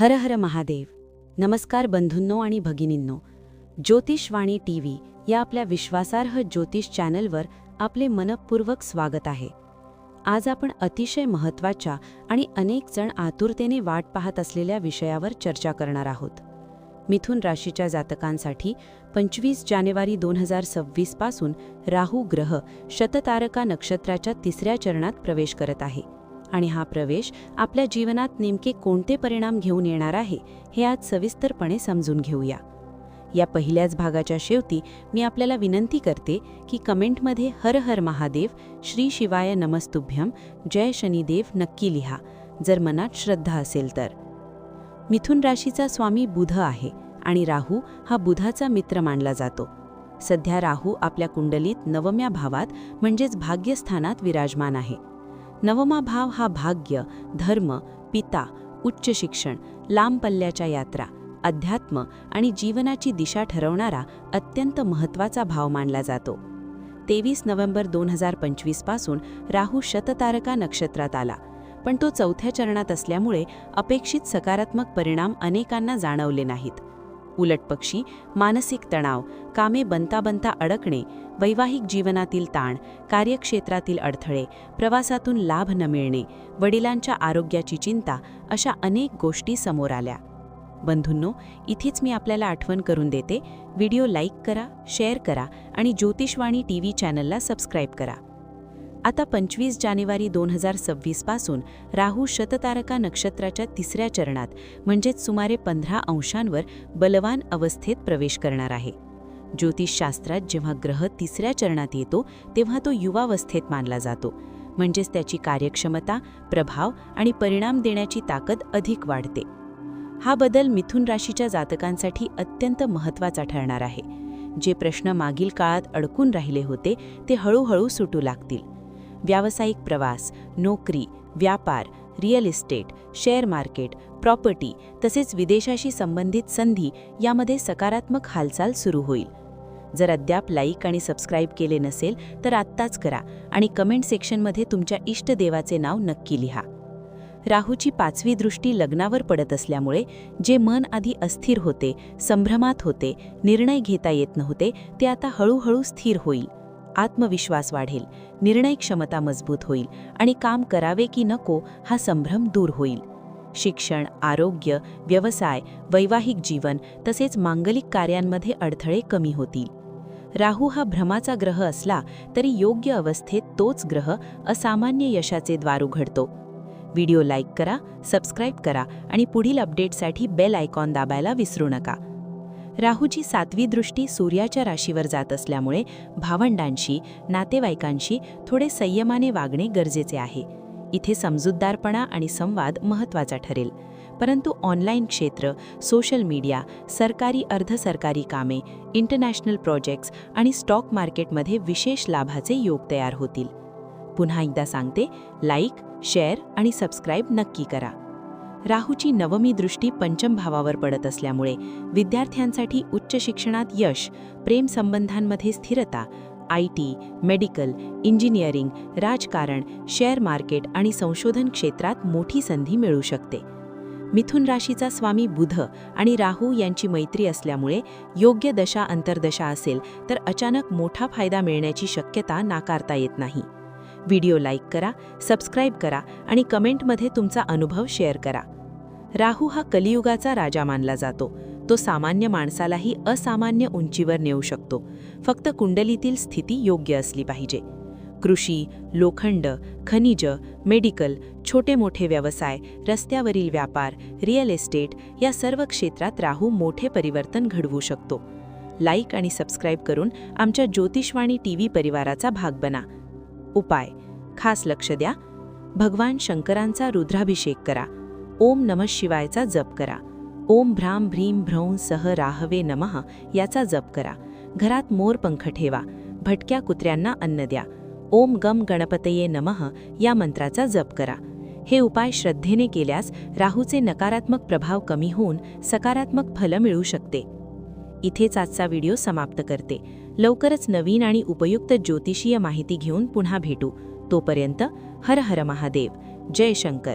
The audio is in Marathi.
हर हर महादेव. नमस्कार बंधूंनो आणि भगिनींनो. ज्योतिषवाणी टी व्ही या आपल्या विश्वासार्ह ज्योतिष चॅनलवर आपले मनपूर्वक स्वागत आहे. आज आपण अतिशय महत्त्वाच्या आणि अनेक जण आतुरतेने वाट पाहत असलेल्या विषयावर चर्चा करणार आहोत. मिथुन राशीच्या जातकांसाठी पंचवीस जानेवारी दोन हजार सव्वीसपासून राहू ग्रह शततारका नक्षत्राच्या तिसऱ्या चरणात प्रवेश करत आहे. आणि हा प्रवेश आपल्या जीवनात नेमके कोणते परिणाम घेऊन येणार आहे हे आज सविस्तरपणे समजून घेऊया. या पहिल्याच भागाच्या शेवटी मी आपल्याला विनंती करते की कमेंटमध्ये हर हर महादेव श्री शिवाय नमस्तुभ्यम जय शनिदेव नक्की लिहा जर मनात श्रद्धा असेल तर. मिथुन राशीचा स्वामी बुध आहे आणि राहू हा बुधाचा मित्र मानला जातो. सध्या राहू आपल्या कुंडलीत नवम्या भावात म्हणजेच भाग्यस्थानात विराजमान आहे. नवमा भाव हा भाग्य धर्म पिता उच्च शिक्षण लांब पल्ल्याच्या यात्रा अध्यात्म आणि जीवनाची दिशा ठरवणारा अत्यंत महत्त्वाचा भाव मानला जातो. तेवीस नोव्हेंबर दोन हजार पंचवीसपासून राहू शततारका नक्षत्रात आला पण तो चौथ्या चरणात असल्यामुळे अपेक्षित सकारात्मक परिणाम अनेकांना जाणवले नाहीत. उलटपक्षी मानसिक तणाव कामे बनता बनता अडकणे वैवाहिक जीवनातील ताण कार्यक्षेत्रातील अडथळे प्रवासातून लाभ न मिळणे वडिलांच्या आरोग्याची चिंता अशा अनेक गोष्टी समोर आल्या. बंधूंनो इथेच मी आपल्याला आठवण करून देते व्हिडिओ लाईक करा शेअर करा आणि ज्योतिषवाणी टी व्ही चॅनलला सबस्क्राईब करा. आता पंचवीस जानेवारी दोन हजार सव्वीसपासून राहू शततारका नक्षत्राच्या तिसऱ्या चरणात म्हणजेच सुमारे पंधरा अंशांवर बलवान अवस्थेत प्रवेश करणार आहे. ज्योतिषशास्त्रात जेव्हा ग्रह तिसऱ्या चरणात येतो तेव्हा तो युवावस्थेत मानला जातो. म्हणजेच त्याची कार्यक्षमता प्रभाव आणि परिणाम देण्याची ताकद अधिक वाढते. हा बदल मिथुन राशीच्या जातकांसाठी अत्यंत महत्त्वाचा ठरणार आहे. जे प्रश्न मागील काळात अडकून राहिले होते ते हळूहळू सुटू लागतील. व्यावसायिक प्रवास नोकरी व्यापार real estate share market property तसेच विदेशाशी संबंधित संधी यामध्ये सकारात्मक हालचाल सुरू होईल. जर अद्याप लाईक आणि सबस्क्राईब केले नसेल तर आत्ताच करा आणि कमेंट सेक्शनमध्ये तुमच्या इष्टदेवाचे नाव नक्की लिहा. राहूची पाचवी दृष्टी लग्नावर पडत असल्यामुळे जे मन आधी अस्थिर होते संभ्रमात होते निर्णय घेता येत नव्हते ते आता हळूहळू स्थिर होईल. आत्मविश्वास वाढेल निर्णय क्षमता मजबूत होईल आणि काम करावे की नको हा संभ्रम दूर होईल. शिक्षण आरोग्य व्यवसाय वैवाहिक जीवन तसेच मांगलिक कार्यांमध्ये अडथळे कमी होतील. राहू हा भ्रमाचा ग्रह असला तरी योग्य अवस्थेत तोच ग्रह असामान्य यशाचे द्वार उघडतो. व्हिडिओ लाईक करा सबस्क्राईब करा आणि पुढील अपडेटसाठी बेल आयकॉन दाबायला विसरू नका. राहूची सातवी दृष्टी सूर्याच्या राशीवर जात असल्यामुळे भावंडांशी नातेवाईकांशी थोडे संयमाने वागणे गरजेचे आहे. इथे समजूतदारपणा आणि संवाद महत्त्वाचा ठरेल. परंतु ऑनलाईन क्षेत्र सोशल मीडिया सरकारी अर्धसरकारी कामे इंटरनॅशनल प्रोजेक्ट्स आणि स्टॉक मार्केटमध्ये विशेष लाभाचे योग तयार होतील. पुन्हा एकदा सांगते लाईक शेअर आणि सबस्क्राईब नक्की करा. राहूची नवमी दृष्टी पंचम भावावर पडत असल्यामुळे विद्यार्थ्यांसाठी उच्च शिक्षणात यश प्रेमसंबंधांमध्ये स्थिरता आय टी मेडिकल इंजिनिअरिंग राजकारण शेअर मार्केट आणि संशोधन क्षेत्रात मोठी संधी मिळू शकते. मिथुन राशीचा स्वामी बुध आणि राहू यांची मैत्री असल्यामुळे योग्य दशा अंतर्दशा असेल तर अचानक मोठा फायदा मिळण्याची शक्यता नाकारता येत नाही. व्हिडिओ लाईक करा सबस्क्राईब करा आणि कमेंटमध्ये तुमचा अनुभव शेअर करा. राहू हा कलियुगाचा राजा मानला जातो. तो सामान्य माणसालाही असामान्य उंचीवर नेऊ शकतो. फक्त कुंडलीतील स्थिती योग्य असली पाहिजे. कृषी लोखंड खनिज मेडिकल छोटे मोठे व्यवसाय रस्त्यावरील व्यापार रिअल एस्टेट या सर्व क्षेत्रात राहू मोठे परिवर्तन घडवू शकतो. लाईक आणि सबस्क्राईब करून आमच्या ज्योतिषवाणी टी व्ही परिवाराचा भाग बना. उपाय खास लक्ष द्या. भगवान शंकरांचा रुद्राभिषेक करा. ओम नमः शिवायचा जप करा. ओम भ्राम भ्रीम भ्रौं सह राहवे नमः याचा जप करा. घरात मोर पंख ठेवा. भटक्या कुत्र्यांना अन्न द्या. ओम गम गणपतये नमः या मंत्राचा जप करा. हे उपाय श्रद्धेने केल्यास राहूचे नकारात्मक प्रभाव कमी होऊन सकारात्मक फल मिळू शकते. इथेच आजचा व्हिडिओ समाप्त करते. लवकरच नवीन आणि उपयुक्त ज्योतिषीय माहिती घेऊन पुन्हा भेटू. तोपर्यंत हर हर महादेव. जय शंकर.